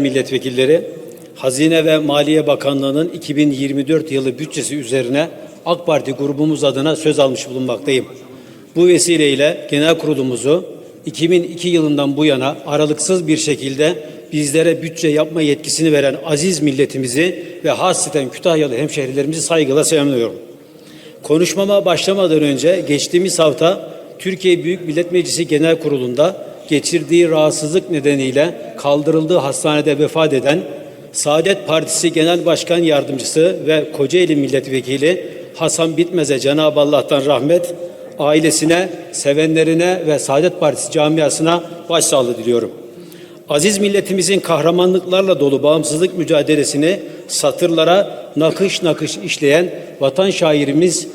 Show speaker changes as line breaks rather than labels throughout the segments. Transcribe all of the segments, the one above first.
milletvekilleri, Hazine ve Maliye Bakanlığı'nın 2024 yılı bütçesi üzerine AK Parti grubumuz adına söz almış bulunmaktayım. Bu vesileyle genel kurulumuzu 2002 yılından bu yana aralıksız bir şekilde bizlere bütçe yapma yetkisini veren aziz milletimizi ve hasreten Kütahyalı hemşehrilerimizi saygıyla selamlıyorum. Konuşmama başlamadan önce geçtiğimiz hafta Türkiye Büyük Millet Meclisi Genel Kurulu'nda geçirdiği rahatsızlık nedeniyle kaldırıldığı hastanede vefat eden Saadet Partisi Genel Başkan Yardımcısı ve Kocaeli Milletvekili Hasan Bitmez'e Cenab-ı Allah'tan rahmet, ailesine, sevenlerine ve Saadet Partisi camiasına başsağlığı diliyorum. Aziz milletimizin kahramanlıklarla dolu bağımsızlık mücadelesini satırlara nakış nakış işleyen vatan şairimiz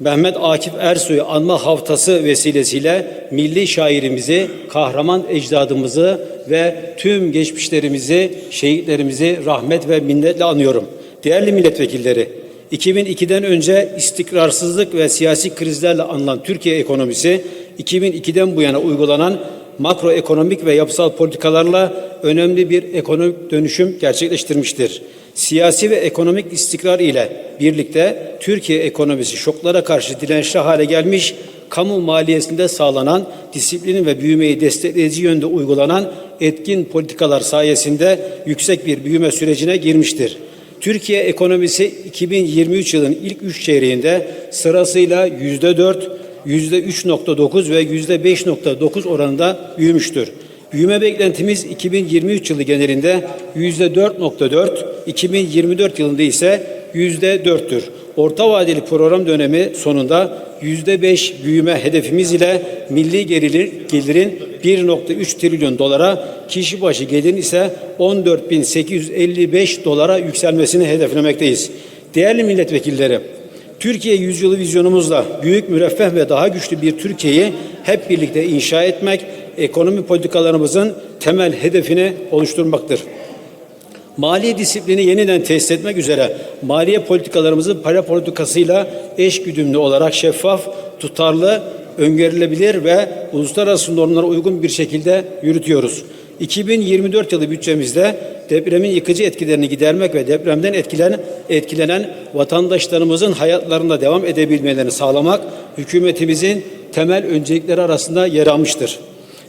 Mehmet Akif Ersoy'u anma haftası vesilesiyle milli şairimizi, kahraman ecdadımızı ve tüm geçmişlerimizi, şehitlerimizi rahmet ve minnetle anıyorum. Değerli milletvekilleri, 2002'den önce istikrarsızlık ve siyasi krizlerle anılan Türkiye ekonomisi, 2002'den bu yana uygulanan makroekonomik ve yapısal politikalarla önemli bir ekonomik dönüşüm gerçekleştirmiştir. Siyasi ve ekonomik istikrar ile birlikte Türkiye ekonomisi şoklara karşı dirençli hale gelmiş, kamu maliyesinde sağlanan disiplinin ve büyümeyi destekleyici yönde uygulanan etkin politikalar sayesinde yüksek bir büyüme sürecine girmiştir. Türkiye ekonomisi 2023 yılın ilk üç çeyreğinde sırasıyla yüzde dört, yüzde 3.9 ve yüzde 5.9 oranında büyümüştür. Büyüme beklentimiz 2023 yılı genelinde yüzde 4.4, 2024 yılında ise yüzde 4'tür. Orta vadeli program dönemi sonunda yüzde 5 büyüme hedefimiz ile milli gelirin 1.3 trilyon dolara, kişi başı gelirin ise 14.855 dolara yükselmesini hedeflemekteyiz. Değerli milletvekilleri, Türkiye yüzyılı vizyonumuzla büyük, müreffeh ve daha güçlü bir Türkiye'yi hep birlikte inşa etmek, ekonomi politikalarımızın temel hedefini oluşturmaktır. Maliye disiplini yeniden tesis etmek üzere maliye politikalarımızı para politikasıyla eş güdümlü olarak şeffaf, tutarlı, öngörülebilir ve uluslararası normlara uygun bir şekilde yürütüyoruz. 2024 yılı bütçemizde depremin yıkıcı etkilerini gidermek ve depremden etkilenen, etkilenen vatandaşlarımızın hayatlarında devam edebilmelerini sağlamak hükümetimizin temel öncelikleri arasında yer almıştır.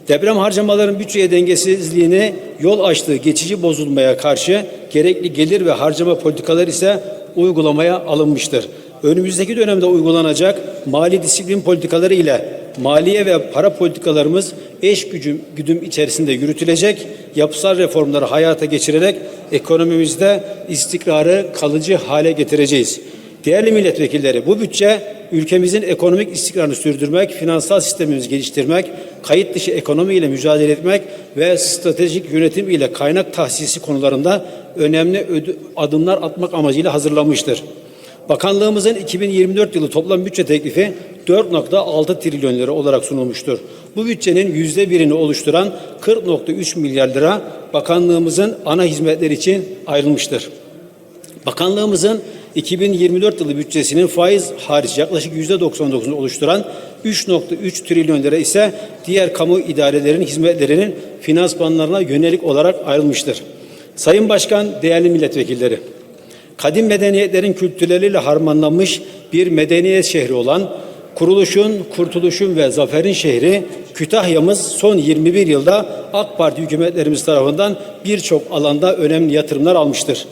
Deprem harcamaların bütçeye dengesizliğine yol açtığı geçici bozulmaya karşı gerekli gelir ve harcama politikaları ise uygulamaya alınmıştır. Önümüzdeki dönemde uygulanacak mali disiplin politikaları ile maliye ve para politikalarımız eş gücüm, güdüm içerisinde yürütülecek, yapısal reformları hayata geçirerek ekonomimizde istikrarı kalıcı hale getireceğiz. Değerli milletvekilleri bu bütçe ülkemizin ekonomik istikrarını sürdürmek, finansal sistemimizi geliştirmek, kayıt dışı ekonomi ile mücadele etmek ve stratejik yönetim ile kaynak tahsisi konularında önemli adımlar atmak amacıyla hazırlanmıştır. Bakanlığımızın 2024 yılı toplam bütçe teklifi 4.6 trilyon lira olarak sunulmuştur. Bu bütçenin yüzde birini oluşturan 40.3 milyar lira bakanlığımızın ana hizmetler için ayrılmıştır. Bakanlığımızın 2024 yılı bütçesinin faiz hariç yaklaşık yüzde 99'unu oluşturan 3.3 trilyon lira ise diğer kamu idarelerinin hizmetlerinin finansmanlarına yönelik olarak ayrılmıştır. Sayın Başkan, değerli milletvekilleri, kadim medeniyetlerin kültürleriyle harmanlanmış bir medeniyet şehri olan kuruluşun, kurtuluşun ve zaferin şehri Kütahya'mız son 21 yılda AK Parti hükümetlerimiz tarafından birçok alanda önemli yatırımlar almıştır.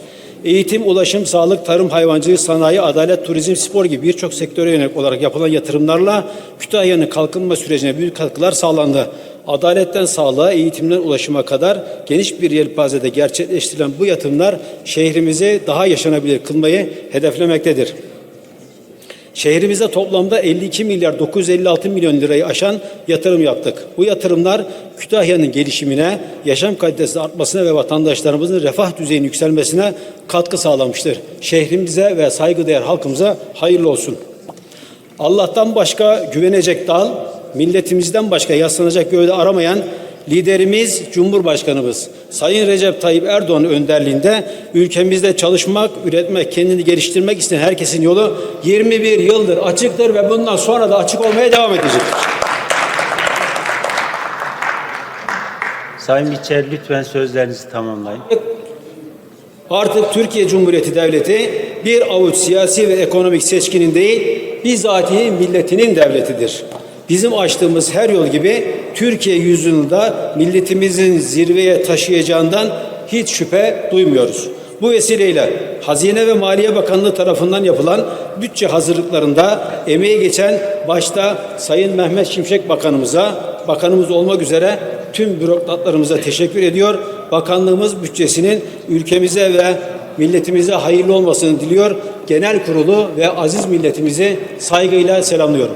Eğitim, ulaşım, sağlık, tarım, hayvancılık, sanayi, adalet, turizm, spor gibi birçok sektöre yönelik olarak yapılan yatırımlarla Kütahya'nın kalkınma sürecine büyük katkılar sağlandı. Adaletten sağlığa, eğitimden ulaşıma kadar geniş bir yelpazede gerçekleştirilen bu yatırımlar şehrimizi daha yaşanabilir kılmayı hedeflemektedir. Şehrimize toplamda 52 milyar 956 milyon lirayı aşan yatırım yaptık. Bu yatırımlar Kütahya'nın gelişimine, yaşam kalitesi artmasına ve vatandaşlarımızın refah düzeyinin yükselmesine katkı sağlamıştır. Şehrimize ve saygıdeğer halkımıza hayırlı olsun. Allah'tan başka güvenecek dal, milletimizden başka yaslanacak gövde aramayan liderimiz Cumhurbaşkanımız Sayın Recep Tayyip Erdoğan önderliğinde ülkemizde çalışmak, üretmek, kendini geliştirmek isteyen herkesin yolu 21 yıldır açıktır ve bundan sonra da açık olmaya devam edecek.
Sayın Biçer lütfen sözlerinizi tamamlayın.
Artık Türkiye Cumhuriyeti Devleti bir avuç siyasi ve ekonomik seçkinin değil, bizatihi milletinin devletidir. Bizim açtığımız her yol gibi Türkiye yüzyılında milletimizin zirveye taşıyacağından hiç şüphe duymuyoruz. Bu vesileyle Hazine ve Maliye Bakanlığı tarafından yapılan bütçe hazırlıklarında emeği geçen başta Sayın Mehmet Şimşek Bakanımıza, bakanımız olmak üzere tüm bürokratlarımıza teşekkür ediyor. Bakanlığımız bütçesinin ülkemize ve milletimize hayırlı olmasını diliyor. Genel kurulu ve aziz milletimizi saygıyla selamlıyorum.